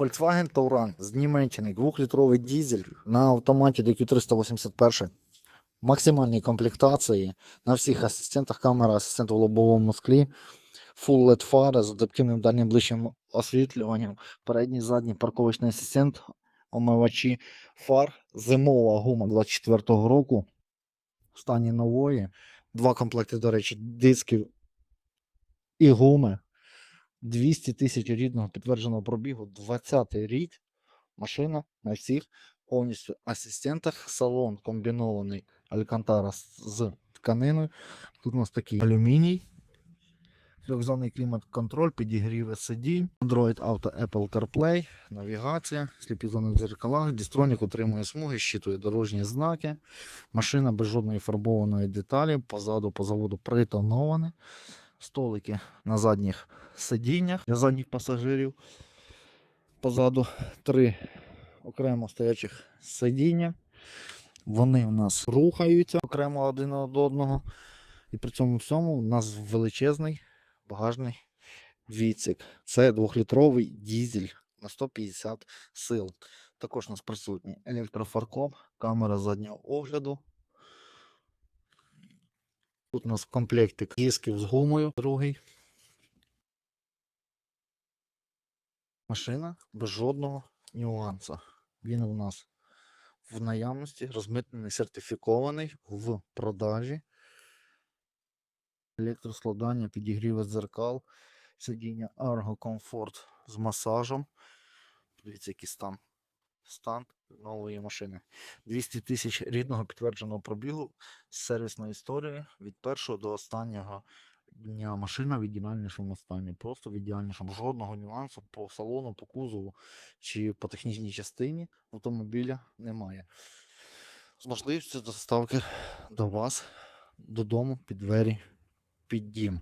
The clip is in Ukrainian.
Volkswagen Touran з Німеччини, 2-літровий дізель на автоматі DQ381. Максимальній комплектації на всіх асистентах, камера асистент у лобовому склі, Full LED фари з адаптивним дальнім ближчим освітлюванням, передній задній парковочний асистент, омивачі фар, зимова гума 24-го року, в стані нової, два комплекти, до речі, дисків і гуми. 200 тисяч рідного підтвердженого пробігу, 20-й рік. Машина на всіх повністю асистентах. Салон комбінований Алькантара з- тканиною. Тут у нас такий алюміній. Трьохзонний клімат-контроль, підігрів SCD, Android Auto Apple CarPlay, навігація, сліпі зони в дзеркалах, дістронік утримує смуги, щитує дорожні знаки. Машина без жодної фарбованої деталі, позаду по заводу притоноване. Столики на задніх сидіннях для задніх пасажирів. Позаду три окремо стоячих сидіння. Вони у нас рухаються окремо один від одного. І при цьому всьому у нас величезний багажний відсік. Це двохлітровий дізель на 150 сил. Також у нас присутній електрофаркоп, камера заднього огляду. Тут у нас комплектик дисків з гумою, другий. Машина без жодного нюансу. Він у нас в наявності, розмитнений, сертифікований в продажі. Електроскладання, підігріви дзеркал, сидіння Argo Comfort з масажем. Дивіться, який стан. Стан нової машини. 200 тисяч рідного підтвердженого пробігу з сервісною історією від першого до останнього дня машина в ідеальнішому стані. Просто в ідеальнішому. Жодного нюансу по салону, по кузову чи по технічній частині автомобіля немає. З можливістю доставки до вас додому під двері, під дім.